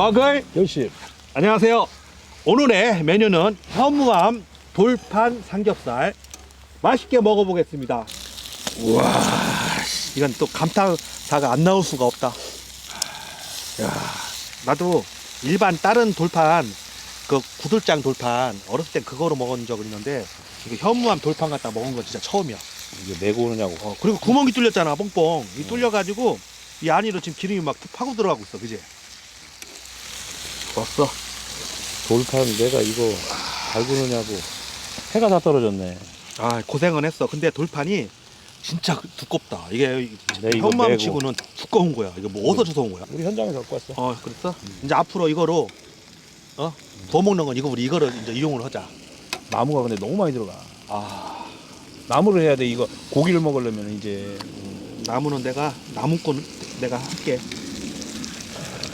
먹을 열심. 안녕하세요. 오늘의 메뉴는 현무암 돌판 삼겹살 맛있게 먹어보겠습니다. 우와, 이건 또 감탄사가 안 나올 수가 없다. 야, 나도 일반 다른 돌판 그 구들장 돌판 어렸을 땐 그거로 먹은 적은 있는데 이거 현무암 돌판 갖다 먹은 건 진짜 처음이야. 이게 메고 오느냐고. 어, 그리고 구멍이 뚫렸잖아, 뻥뻥. 이 뚫려가지고 이 안으로 지금 기름이 막 파고 들어가고 있어, 그지? 왔어. 돌판 내가 이거 잘 구느냐고. 해가 다 떨어졌네. 아 고생은 했어. 근데 돌판이 진짜 두껍다. 이게 네, 이거 현마음 메고. 치고는 두꺼운 거야. 이거 뭐 어디서 주워 온 거야? 우리 현장에서 갖고 왔어. 어 그랬어? 이제 앞으로 이거로 어? 더 먹는 건 이거 우리 이거를 이제 이용을 하자. 나무가 근데 너무 많이 들어가. 아 나무를 해야 돼. 이거 고기를 먹으려면 이제 나무는 내가 나무꾼 내가 할게.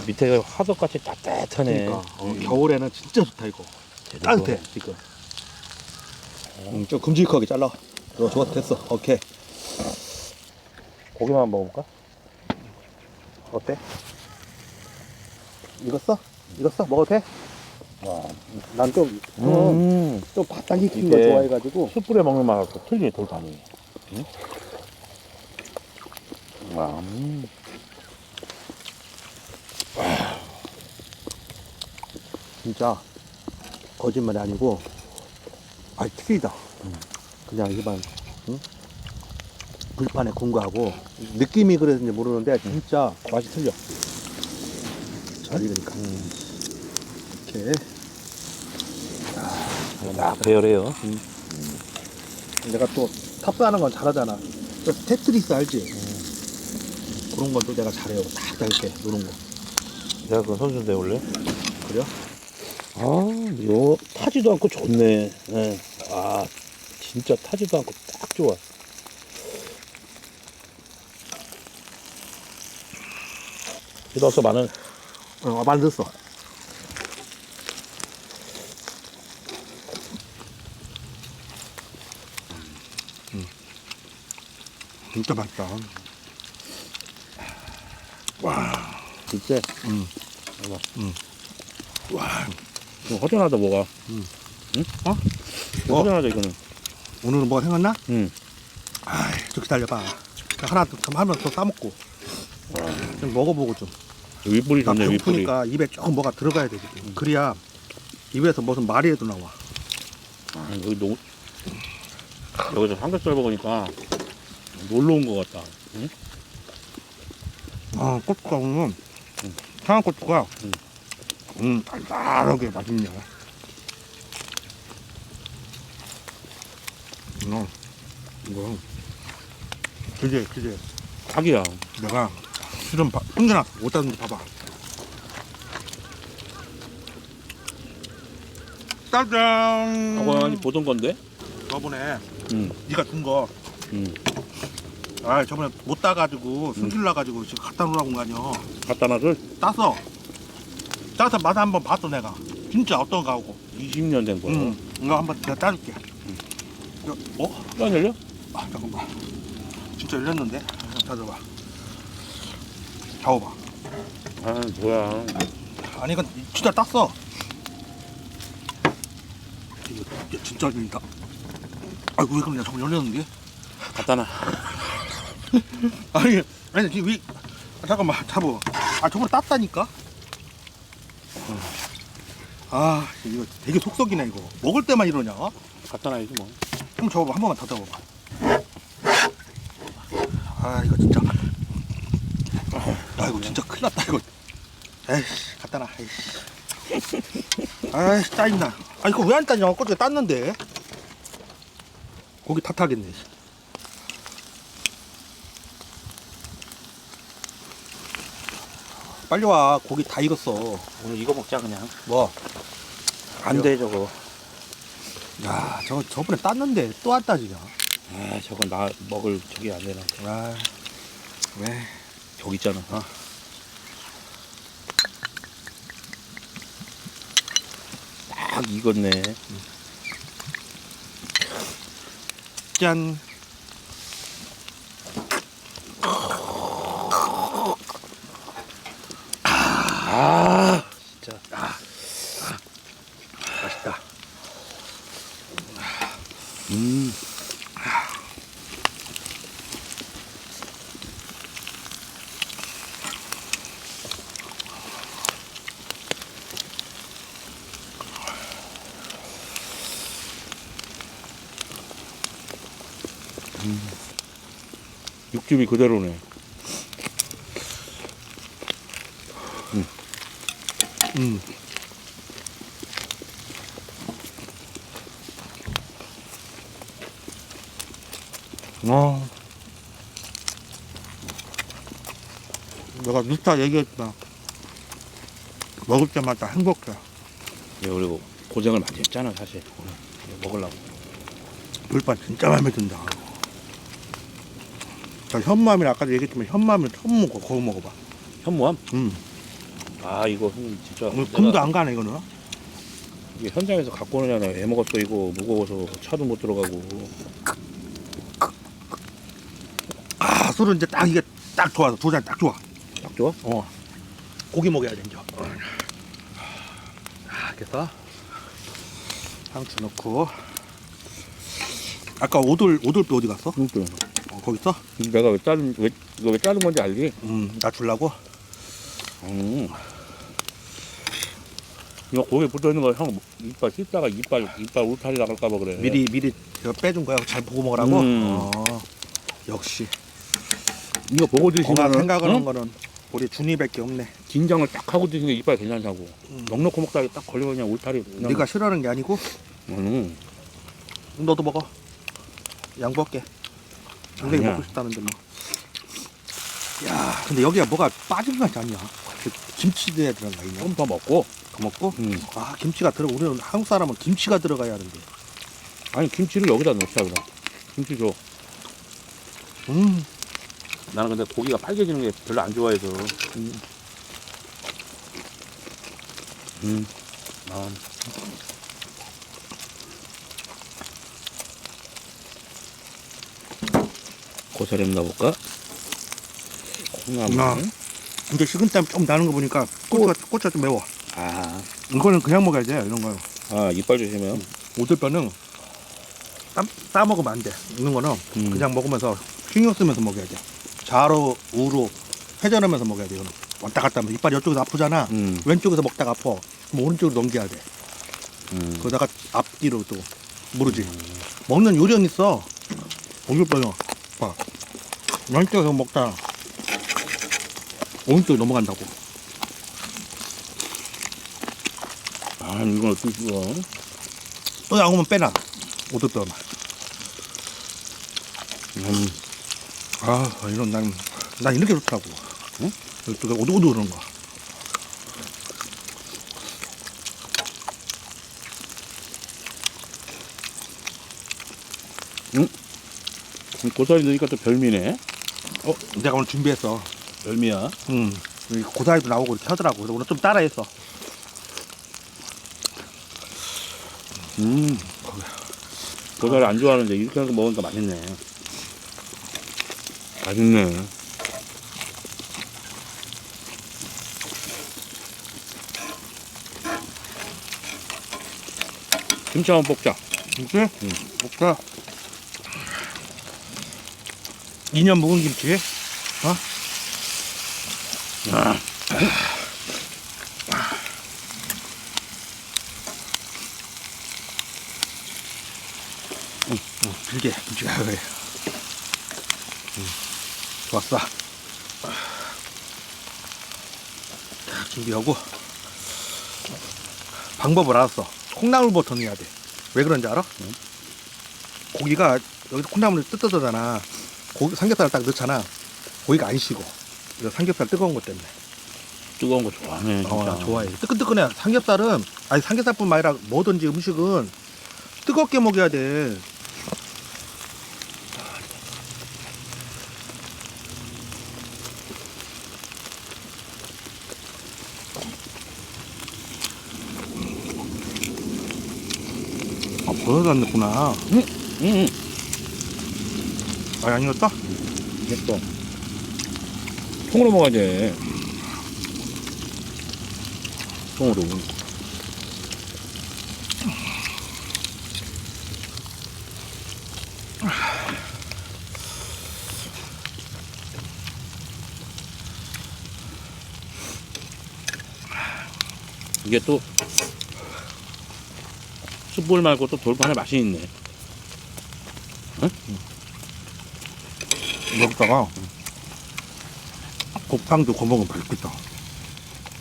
밑에가 화덕같이 따뜻하네. 그러니까 어, 음. 겨울에는 진짜 좋다 이거. 따뜻해 지금. 음, 좀 큼직하게 잘라. 어, 좋았어 됐어. 오케이. 고기만 먹어볼까? 어때? 익었어? 익었어? 먹어도 돼? 와. 난좀 음. 좀 바닥 익힌 거 이게- 좋아해가지고 숯불에 먹는 맛하고 틀리네 돌판이. 응? 와. 음. 진짜 거짓말이 아니고 아 틀리다. 그냥 일반 응? 불판에 구운 거하고 느낌이 그랬는지 모르는데 진짜 맛이 틀려. 잘 익으니까. 이렇게. 딱 배열해요. 내가 또 탑사하는 건 잘하잖아. 또 테트리스 알지? 그런 건 또 내가 잘해요. 딱 이렇게 노는 거. 내가 그 선수인데 원래. 그래요? 아, 이거 타지도 않고 좋네. 예. 아, 진짜 타지도 않고 딱 좋아. 이거 없어 마늘. 어 만들었어 진짜 맛있다 진짜. 음. 봐봐. 음. 와. 이거 허전하다 뭐가. 음. 응? 어? 어? 허전하다 이거는. 오늘은 뭐가 생각나? 응. 아이, 좀 기다려봐. 하나 더, 그럼 하면 더 싸먹고. 좀 먹어보고 좀. 윗불이 나 좋네 윗불이. 배고프니까 입에 조금 뭐가 들어가야 되거든. 그래야 입에서 무슨 말이라도 나와. 아, 여기 노. 여기서 삼겹살 먹으니까 놀러 온 것 같다. 응? 아, 오늘, 상한 고추가, 음. 음, 달달하게 맛있네. 음, 이거, 그지, 그지. 자기야. 내가 실은 바, 혼자 못 따는데 봐봐. 짜잔! 아니 보던 건데. 저번에 응. 네가 준 거, 응. 아 저번에 못 따가지고 승질 나가지고 지금 갖다 놓으라고 온거 아니야. 갖다 놔를 따서 따서 맛 한번 봤어 내가. 진짜 어떤가 하고. 20년 된 거야. 응. 이거 한번 내가 따줄게. 이거, 어? 안 열려? 아 잠깐만. 진짜 열렸는데. 따져봐. 잡아봐. 아 뭐야. 아니 이건 진짜 땄어. 이거, 이게 진짜 열린다. 아이고 왜 그러냐 저번 열렸는데. 갖다 놔. 아니 아니 지금 위 아, 잠깐만 잡어. 아 저번에 땄다니까. 아 이거 되게 속 썩이네 이거. 먹을 때만 이러냐? 갖다 놔야지 뭐. 한번 잡아봐 한 번만 더 잡아봐. 아 이거 진짜. 아 이거 진짜 큰일 났다 이거. 에이씨 갖다 놔. 에이씨. 아이씨 짜증나. 아 이거 왜 안 따냐? 어제 땄는데. 고기 탓하겠네. 빨리 와 고기 다 익었어. 오늘 이거 먹자 그냥. 뭐? 안 돼 저거. 야 저거 저번에 땄는데 또안 따지냐? 아 저거 나 먹을 저기 안 되나. 아 왜? 저기 있잖아. 어. 딱 익었네. 짠. 육즙이 그대로네. 음. 아. 내가 누타 얘기했다. 먹을 때마다 행복해. 내가 그리고 고생을 많이 했잖아 사실. 먹으려고. 불판 진짜 마음에 든다. 저 현무암이라 아까도 얘기했지만 현무암을 처음 먹어. 거기 먹어봐. 현무암? 음. 아 이거 형님 진짜. 오늘 내가 금도 안 가네 이거는. 이게 현장에서 갖고 오느냐 애 먹었어 이거 무거워서 차도 못 들어가고. 아 술은 이제 딱 이게 딱 좋아. 두 잔 딱 좋아. 딱 좋아? 어. 고기 먹어야 돼 이제. 아, 그래서 상추 넣고. 아까 오돌 오돌뼈 어디 갔어? 그러니까. 어, 거기 있어? 내가 왜 자른 왜 이거 왜 자른 건지 알지? 음, 나 줄라고. 음. 이거 고기에 붙어 있는 거 형 이빨 씹다가 이빨 이빨 울타리 나갈까 봐 그래. 미리 미리 이거 빼준 거야. 잘 보고 먹으라고. 음. 어. 역시. 이거 보고 엄마 드시면 생각하는 거는 우리 준이밖에 없네. 긴장을 딱 하고 드시는 게 이빨 괜찮다고. 음. 넉넉히 먹다가 딱 걸리면 그냥 울타리. 그냥. 네가 싫어하는 게 아니고 음. 너도 먹어. 양보할게. 굉장히 아니야. 먹고 싶다는데 뭐. 야, 근데 여기가 뭐가 빠진 거 같지 않냐? 그 김치도 들어가 있냐? 좀더 먹고. 더 먹고? 음. 아, 김치가 들어. 우리는 한국 사람은 김치가 들어가야 하는데. 아니 김치를 여기다 넣자 그럼. 김치 줘. 음, 나는 근데 고기가 빨개지는 게 별로 안 좋아해서. 음. 음. 아. 고사리 했나 볼까? 콩나물. 아. 이제 식은땀 좀 나는 거 보니까 고추가, 고추가 좀 매워. 아. 이거는 그냥 먹어야 돼, 이런 거. 아, 이빨 조심해요. 오돌뼈는 따, 따 먹으면 안 돼. 있는 거는 음. 그냥 먹으면서 신경 쓰면서 먹어야 돼. 좌로, 우로 회전하면서 먹어야 돼, 이거는. 왔다 갔다 하면서 이빨이 이쪽에서 아프잖아. 음. 왼쪽에서 먹다가 아파. 그럼 오른쪽으로 넘겨야 돼. 음. 그러다가 앞뒤로 또 모르지. 먹는 요령 있어. 오돌뼈는 봐. 왼쪽에서 먹다 오른쪽으로 넘어간다고. 아, 이건 어떻게 좋아? 또 양오면 빼놔. 오돌뼈만. 음. 아, 이런 난, 난 이렇게 좋더라고. 응? 이쪽에 오도오도 그런 거. 고사리 넣으니까 또 별미네. 어, 내가 오늘 준비했어. 별미야. 음, 여기 고사리도 나오고 이렇게 하더라고. 그래서 오늘 좀 따라했어. 음. 고사리 안 좋아하는데 이렇게 해서 먹으니까 맛있네. 맛있네. 김치 한번 볶자. 김치? 응. 먹자. 2년 묵은 김치? 어? 아. 응, 길게 김치가 그래. 응, 좋았어. 자, 준비하고 방법을 알았어. 콩나물 버터 넣어야 돼. 왜 그런지 알아? 고기가 여기서 콩나물을 뜯어잖아. 고기 삼겹살을 딱 넣잖아. 고기가 안 식어. 이거 삼겹살 뜨거운 것 때문에. 뜨거운 거 좋아하네. 진짜. 어, 나 좋아해. 뜨끈뜨끈해. 삼겹살은 아니 삼겹살뿐만 아니라 뭐든지 음식은 뜨겁게 먹어야 돼. 아, 버섯을 안 넣구나. 응, 응. 많이 안 익었다? 됐어. 통으로 먹어야 돼 통으로. 이게 또 숯불 말고 또 돌판에 맛이 있네. 응? 기다가 곱창도 구먹으면 맛있겠다.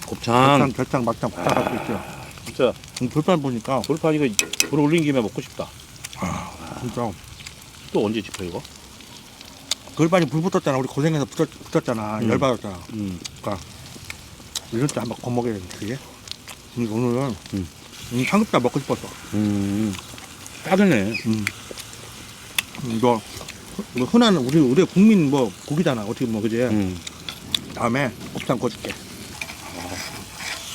곱창. 곱창, 결창, 막창 다 할수 있죠. 진짜 음, 돌판 보니까 돌판 이거 불 올린 김에 먹고 싶다. 진짜 또 언제 집혀 이거? 돌판이 불 붙었잖아. 우리 고생해서 붙었, 붙었잖아. 음. 열받았잖아. 음. 이럴 때 한번 겁먹여야겠네, 그게. 음, 오늘은 음. 음, 삼겹살 먹고 싶었어. 음. 딱이네. 음. 이거 뭐 흔한 우리 우리 국민 뭐 고기잖아. 어떻게 뭐 그지? 음. 다음에 곱창 구워줄게.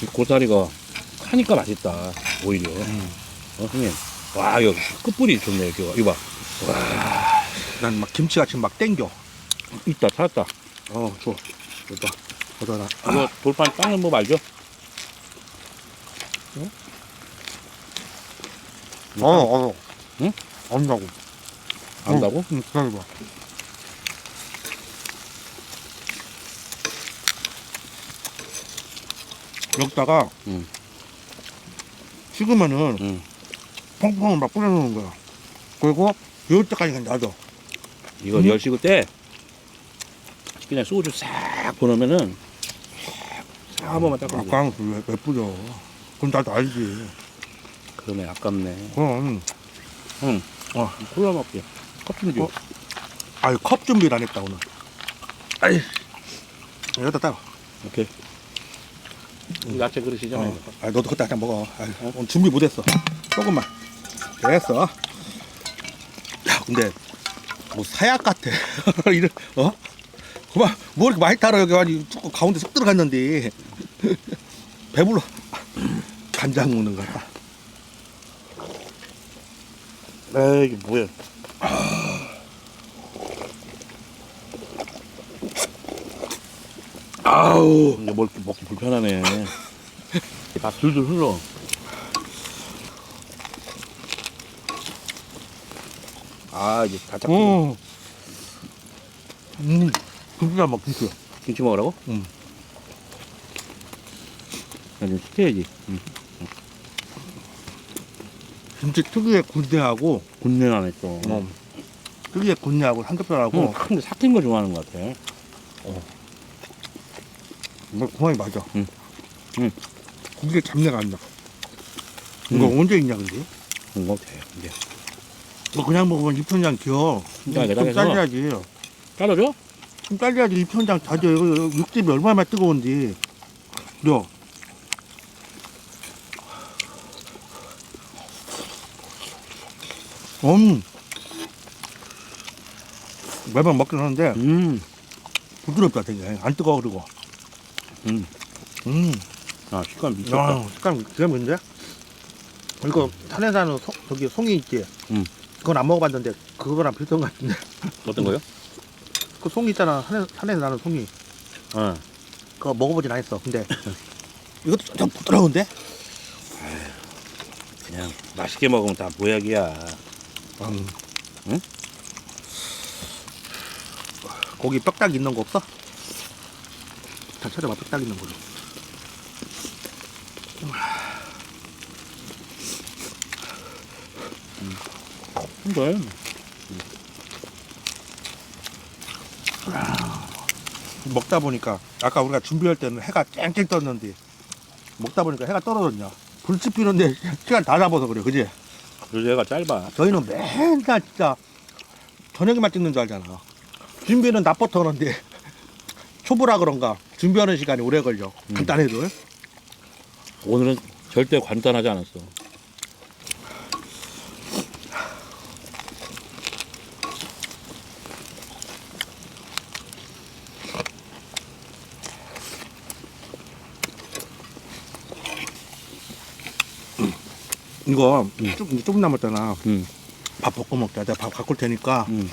이 고사리가 하니까 맛있다. 오히려. 음. 어, 형님. 와, 이거 끝불이 좋네. 이거, 이거 봐. 난 막 김치가 지금 막 땡겨. 있다, 찾았다. 어, 좋아. 좋다. 좋다. 이거 돌판 닦는 법 알죠? 어, 어. 응? 안다고. 안다고? 응, 기다려봐. 여기다가 응. 식으면은 응. 펑펑 막 뿌려놓는 거야. 그리고 이럴 때까지 그냥 놔둬. 이거 음. 열 식을 때 그냥 소주 싹 보내면은 싹한 번만 닦으면 돼. 아까 왜, 왜 뿌려? 그건 나도 알지. 그러네, 아깝네. 그럼 응. 어. 콜라 먹게. 커피 줘. 어. 아유 컵 준비를 안 했다 오늘. 아이 여기다 따. 오케이. 이 야채 그릇이잖아. 어. 아 너도 그때 그냥 먹어. 아유, 오늘 준비 못했어. 조금만. 됐어. 야 근데 뭐 사약 같아. 이런 어? 그만 뭐 이렇게 많이 따라 여기 아니 쭉 가운데 쏙 들어갔는데 배불러. 간장 먹는 거 같다. 에이, 이게 뭐야. 아우. 이제 먹기, 먹기 불편하네. 다 줄줄 흘러. 아, 이제 다 닦고. 음. 음. 김치나 먹 김치. 김치 먹으라고? 응. 나좀 시켜야지. 응. 김치 특유의 군대하고 군내 나네 또. 어, 특유의 군대하고 삼겹살하고 응, 근데 삭힌 거 좋아하는 것 같아. 뭐 구멍이 맞아. 응. 응. 고기가 잡내가 안 나. 이거 응. 언제 있냐 근데? 그런 거 같아. 이제. 뭐 그냥 먹으면 입천장 기어. 그러니까 내가 좀 그래서- 잘려야지. 잘라줘? 좀 잘려야지 입천장 다져. 이거 육즙이 얼마나 뜨거운지. 려. 음. 매번 먹긴 하는데 음. 부드럽다 되게. 안 뜨거워 그리고. 음. 음. 아, 식감 미쳤다. 야, 식감 기가 이거 산에 사는 소, 저기 송이 있지? 응. 그건 안 먹어봤는데 그거랑 비슷한 것 같은데 어떤 거요? 그 송이 있잖아 산에, 산에 나는 송이 어. 그거 먹어보진 않았어 근데 이것도 좀 부드러운데? 그냥 맛있게 먹으면 다 보약이야. 음. 응? 거기 뼈딱 있는 거 없어? 다 찾아봐. 뼈딱 있는 거로. 근데 먹다 보니까 아까 우리가 준비할 때는 해가 쨍쨍 떴는데 먹다 보니까 해가 떨어졌냐? 불집 피는데 시간 다 잡아서 그래 그지? 그래서 얘가 짧아. 저희는 맨날 진짜 저녁에만 찍는 줄 알잖아. 준비는 낮부터 하는데 초보라 그런가 준비하는 시간이 오래 걸려. 음. 간단해도. 오늘은 절대 간단하지 않았어. 이거 음. 좀, 이제 조금 남았잖아. 응. 밥 볶아 먹자. 내가 밥 갖고 올 테니까 응.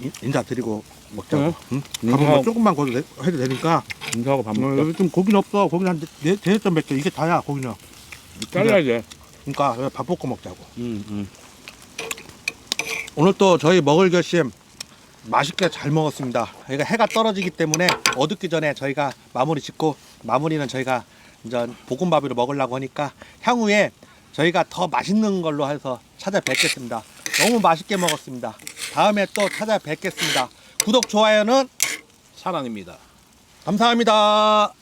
인- 인사 드리고 먹자고. 응. 응? 인사하고- 밥은 뭐 조금만 거도 돼- 해도 되니까. 인사하고 밥 어, 먹자. 여기 좀 고기는 없어. 고기는 한 네, 대여점 몇 개. 이게 다야 고기는. 잘라야 돼. 그러니까 여기 밥 볶아 먹자고. 응, 응. 오늘 또 저희 먹을 결심 맛있게 잘 먹었습니다. 그러니까 해가 떨어지기 때문에 어둡기 전에 저희가 마무리 짓고 마무리는 저희가 이제 볶음밥으로 먹으려고 하니까 향후에 저희가 더 맛있는 걸로 해서 찾아뵙겠습니다. 너무 맛있게 먹었습니다. 다음에 또 찾아뵙겠습니다. 구독 좋아요는 사랑입니다. 감사합니다.